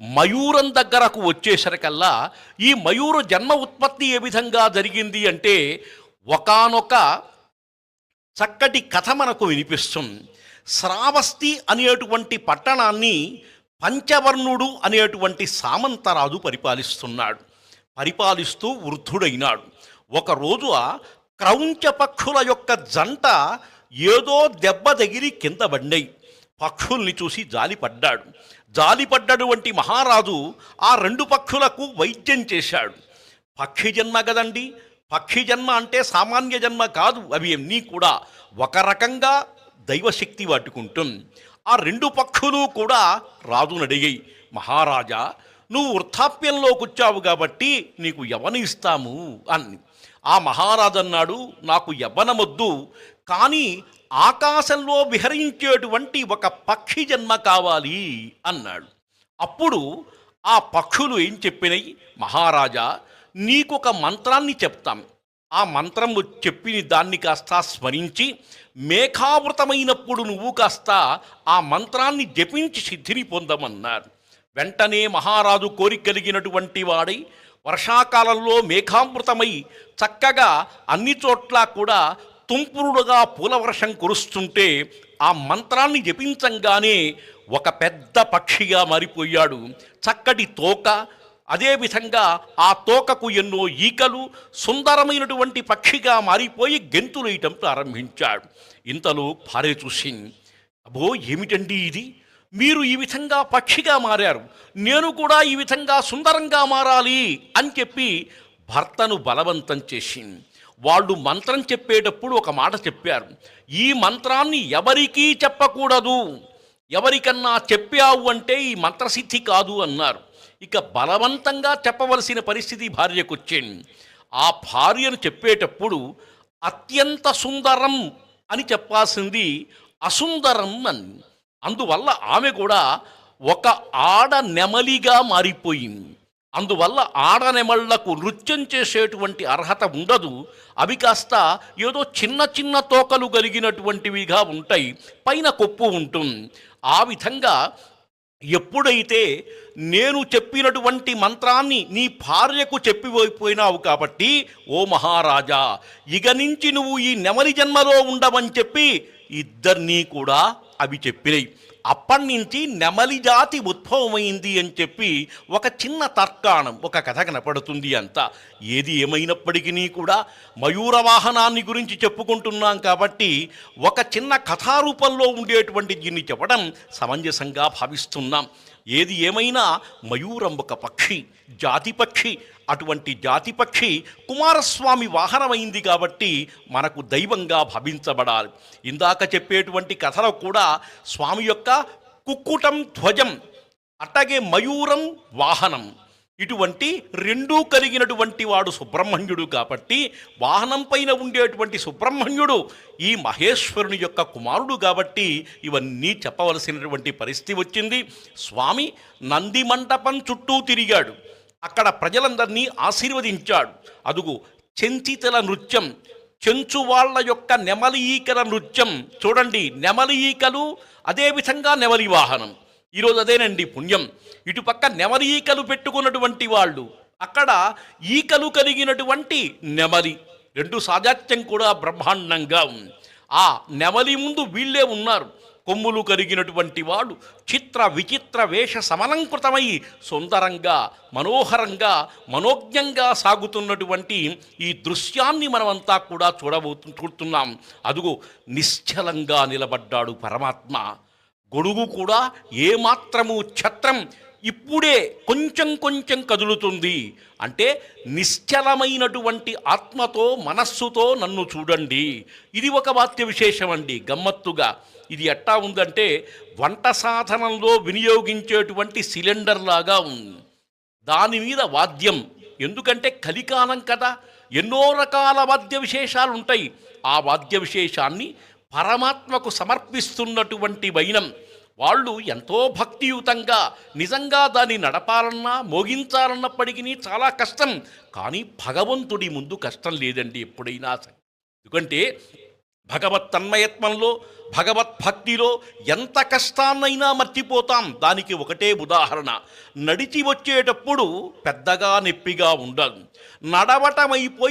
మయూరం దగ్గరకు వచ్చేసరికల్లా ఈ మయూరు జన్మ ఉత్పత్తి ఏ విధంగా జరిగింది అంటే ఒకానొక చక్కటి కథ మనకు వినిపిస్తుంది. శ్రావస్తి అనేటువంటి పట్టణాన్ని పంచవర్ణుడు అనేటువంటి సామంతరాజు పరిపాలిస్తున్నాడు. పరిపాలిస్తూ వృద్ధుడైనాడు. ఒకరోజు ఆ క్రౌంచ పక్షుల యొక్క జంట ఏదో దెబ్బ తగిలి కింద పడ్డాయి. పక్షుల్ని చూసి జాలిపడ్డాడు జాలిపడ్డాడు వంటి మహారాజు ఆ రెండు పక్షులకు వైద్యం చేశాడు. పక్షి జన్మ కదండి? పక్షి జన్మ అంటే సామాన్య జన్మ కాదు అవి అన్నీ కూడా ఒక రకంగా దైవశక్తి వాటుకుంటుంది ఆ రెండు పక్షులు కూడా రాజును అడిగాయి మహారాజా నువ్వు వృద్ధాప్యంలోకి వచ్చావు కాబట్టి నీకు ఎవని ఇస్తాము అని ఆ మహారాజు అన్నాడు నాకు యవ్వనమొద్దు కానీ ఆకాశంలో విహరించేటువంటి ఒక పక్షి జన్మ కావాలి అన్నాడు. అప్పుడు ఆ పక్షులు ఏం చెప్పినాయి? మహారాజా నీకొక మంత్రాన్ని చెప్తాం. ఆ మంత్రము చెప్పిన దాన్ని కాస్త స్మరించి మేఘావృతమైనప్పుడు నువ్వు కాస్త ఆ మంత్రాన్ని జపించి సిద్ధిని పొందమన్నారు. వెంటనే మహారాజు కోరిక కలిగినటువంటి వాడై వర్షాకాలంలో మేఘామృతమై చక్కగా అన్ని చోట్ల కూడా తుంపురుడుగా పూలవర్షం కురుస్తుంటే ఆ మంత్రాన్ని జపించంగానే ఒక పెద్ద పక్షిగా మారిపోయాడు. చక్కటి తోక అదేవిధంగా ఆ తోకకు ఎన్నో ఈకలు సుందరమైనటువంటి పక్షిగా మారిపోయి గెంతులేయటం ప్రారంభించాడు. ఇంతలో భార్య చూసి అబ్బో ఏమిటండి ఇది? మీరు ఈ విధంగా పక్షిగా మారారు. నేను కూడా ఈ విధంగా సుందరంగా మారాలి అని చెప్పి భర్తను బలవంతం చేసింది. వాళ్ళు మంత్రం చెప్పేటప్పుడు ఒక మాట చెప్పారు. ఈ మంత్రాన్ని ఎవరికీ చెప్పకూడదు. ఎవరికన్నా చెప్పావు అంటే ఈ మంత్రసిద్ధి కాదు అన్నారు. ఇక బలవంతంగా చెప్పవలసిన పరిస్థితి భార్యకు వచ్చింది ఆ భార్యను చెప్పేటప్పుడు అత్యంత సుందరం అని చెప్పాల్సింది అసుందరం అని. అందువల్ల ఆమె కూడా ఒక ఆడ నెమలిగా మారిపోయింది. అందువల్ల ఆడనెమళ్ళకు నృత్యం చేసేటువంటి అర్హత ఉండదు. అవి కాస్త ఏదో చిన్న చిన్న తోకలు కలిగినటువంటివిగా ఉంటాయి. పైన కొప్పు ఉంటుంది. ఆ విధంగా ఎప్పుడైతే నేను చెప్పినటువంటి మంత్రాన్ని నీ భార్యకు చెప్పిపోయిపోయినావు కాబట్టి ఓ మహారాజా ఇక నుంచి నువ్వు ఈ నెమలి జన్మలో ఉండవని చెప్పి ఇద్దరినీ కూడా అవి చెప్పినాయి అప్పటి నుంచి నెమలి జాతి ఉద్భవమైంది అని చెప్పి ఒక చిన్న తర్కాణం ఒక కథ కనపడుతుంది అంత. ఏది ఏమైనప్పటికీ కూడా మయూర వాహనాన్ని గురించి చెప్పుకుంటున్నాం కాబట్టి ఒక చిన్న కథారూపంలో ఉండేటువంటి దీన్ని చెప్పడం సమంజసంగా భావిస్తున్నాం. ఏది ఏమైనా మయూరం ఒక పక్షి జాతి పక్షి అటువంటి జాతి పక్షి కుమారస్వామి వాహనమైంది కాబట్టి మనకు దైవంగా భావించబడాలి. ఇందాక చెప్పేటువంటి కథలో కూడా స్వామి యొక్క కుక్కుటం ధ్వజం అట్టగే మయూరం వాహనం. ఇటువంటి రెండూ కలిగినటువంటి వాడు సుబ్రహ్మణ్యుడు కాబట్టి వాహనం పైన ఉండేటువంటి సుబ్రహ్మణ్యుడు ఈ మహేశ్వరుని యొక్క కుమారుడు కాబట్టి ఇవన్నీ చెప్పవలసినటువంటి పరిస్థితి వచ్చింది. స్వామి నంది మంటపం చుట్టూ తిరిగాడు. అక్కడ ప్రజలందరినీ ఆశీర్వదించాడు. అదుగు చెంచితల నృత్యం చెంచు వాళ్ళ యొక్క నెమలి ఈకల నృత్యం చూడండి. నెమలి ఈకలు అదేవిధంగా నెమలి వాహనం. ఈరోజు అదేనండి పుణ్యం. ఇటుపక్క నెమలి ఈకలు పెట్టుకున్నటువంటి వాళ్ళు అక్కడ ఈకలు కలిగినటువంటి నెమలి. రెండు సాజాత్యం కూడా బ్రహ్మాండంగా ఉంది. ఆ నెమలి ముందు వీళ్ళే ఉన్నారు. కొమ్ములు కలిగినటువంటి వాడు చిత్ర విచిత్ర వేష సమలంకృతమై సుందరంగా మనోహరంగా మనోజ్ఞంగా సాగుతున్నటువంటి ఈ దృశ్యాన్ని మనమంతా కూడా చూడబోతు చూడుతున్నాం అదుగో నిశ్చలంగా నిలబడ్డాడు పరమాత్మ. గొడుగు కూడా ఏమాత్రము ఛత్రం ఇప్పుడే కొంచెం కొంచెం కదులుతుంది. అంటే నిశ్చలమైనటువంటి ఆత్మతో మనస్సుతో నన్ను చూడండి. ఇది ఒక వాక్య విశేషం అండి గమ్మత్తుగా. ఇది ఎట్టా ఉందంటే వంట సాధనంలో వినియోగించేటువంటి సిలిండర్ లాగా ఉంది. దాని మీద వాద్యం. ఎందుకంటే కలికాలం కదా. ఎన్నో రకాల వాద్య విశేషాలు ఉంటాయి. ఆ వాద్య విశేషాన్ని పరమాత్మకు సమర్పిస్తున్నటువంటి వైనం. వాళ్ళు ఎంతో భక్తియుతంగా నిజంగా దాన్ని నడపాలన్నా మోగించాలన్నప్పటికీ చాలా కష్టం. కానీ భగవంతుడి ముందు కష్టం లేదండి ఎప్పుడైనా ఎందుకంటే భగవత్ తన్మయత్వంలో భగవత్ భక్తిలో ఎంత కష్టాన్నైనా మర్చిపోతాం. దానికి ఒకటే ఉదాహరణ. నడిచి వచ్చేటప్పుడు పెద్దగా నొప్పిగా ఉండదు. నడవటమైపోయి